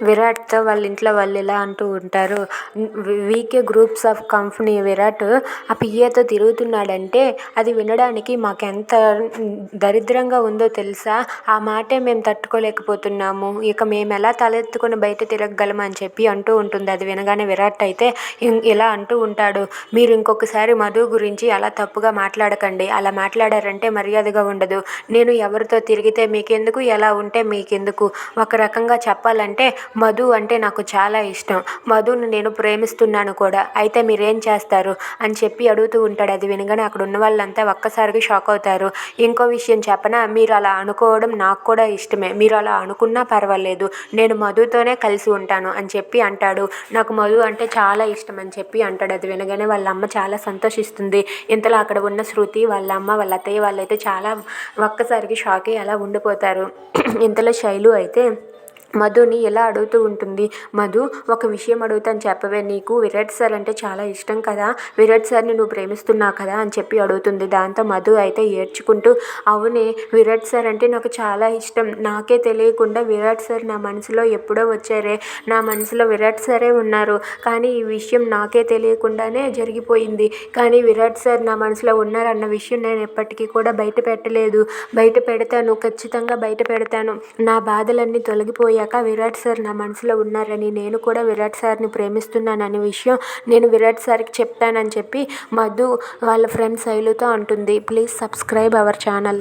విరాట్తో వాళ్ళ ఇంట్లో వాళ్ళు ఇలా అంటూ ఉంటారు. VK groups of company Virat ఆ పిఏతో తిరుగుతున్నాడంటే అది వినడానికి మాకు ఎంత దరిద్రంగా ఉందో తెలుసా? ఆ మాటే మేము తట్టుకోలేకపోతున్నాము. ఇక మేము ఎలా తలెత్తుకొని బయట తిరగగలం అని చెప్పి అంటూ ఉంటుంది. అది వినగానే విరాట్ అయితే ఇలా అంటూ ఉంటాడు. మీరు ఇంకొకసారి మధు గురించి అలా తప్పుగా మాట్లాడకండి. అలా మాట్లాడారంటే మర్యాదగా ఉండదు. నేను ఎవరితో తిరిగితే మీకెందుకు? ఎలా ఉంటే మీకెందుకు? ఒక రకంగా చెప్పాలంటే మధు అంటే నాకు చాలా ఇష్టం. మధుని నేను ప్రేమిస్తున్నాను కూడా. అయితే మీరేం చేస్తారు? అని చెప్పి అడుగుతూ ఉంటాడు. అది వినగానే అక్కడ ఉన్న వాళ్ళంతా ఒక్కసారిగా షాక్ అవుతారు. ఇంకో విషయం చెప్పనా? మీరు అలా అనుకోవడం నాకు కూడా ఇష్టమే. మీరు అలా అనుకున్నా పర్వాలేదు. నేను మధుతోనే కలిసి ఉంటాను అని చెప్పి అంటాడు. నాకు మధు అంటే చాలా ఇష్టం అని చెప్పి అంటాడు. అది వినగానే వాళ్ళ అమ్మ చాలా సంతోషిస్తుంది. ఇంతలో అక్కడ ఉన్న శృతి వాళ్ళ అమ్మ వాళ్ళ అత్తయ్య వాళ్ళైతే చాలా ఒక్కసారికి షాక్ అయ్యి అలా ఉండిపోతారు. ఇంతలో శైలు అయితే మధుని ఎలా అడుగుతూ ఉంటుంది? మధు ఒక విషయం అడుగుతాను చెప్పవే. నీకు విరాట్ సార్ అంటే చాలా ఇష్టం కదా? విరాట్ సార్ని నువ్వు ప్రేమిస్తున్నావు కదా? అని చెప్పి అడుగుతుంది. దాంతో మధు అయితే ఏడ్చుకుంటూ అవునే విరాట్ సార్ అంటే నాకు చాలా ఇష్టం. నాకే తెలియకుండా విరాట్ సార్ నా మనసులో ఎప్పుడో వచ్చారే. నా మనసులో విరాట్ సారే ఉన్నారు. కానీ ఈ విషయం నాకే తెలియకుండానే జరిగిపోయింది. కానీ విరాట్ సార్ నా మనసులో ఉన్నారన్న విషయం నేను ఎప్పటికీ కూడా బయట పెట్టలేదు. బయట పెడతాను. ఖచ్చితంగా బయట పెడతాను. నా బాధలన్నీ తొలగిపోయి అయిపోయాక విరాట్ సార్ నా మనసులో ఉన్నారని నేను కూడా విరాట్ సార్ని అనే విషయం నేను విరాట్ సార్కి చెప్తానని చెప్పి మధు వాళ్ళ ఫ్రెండ్ శైలుతో అంటుంది. Please subscribe our channel.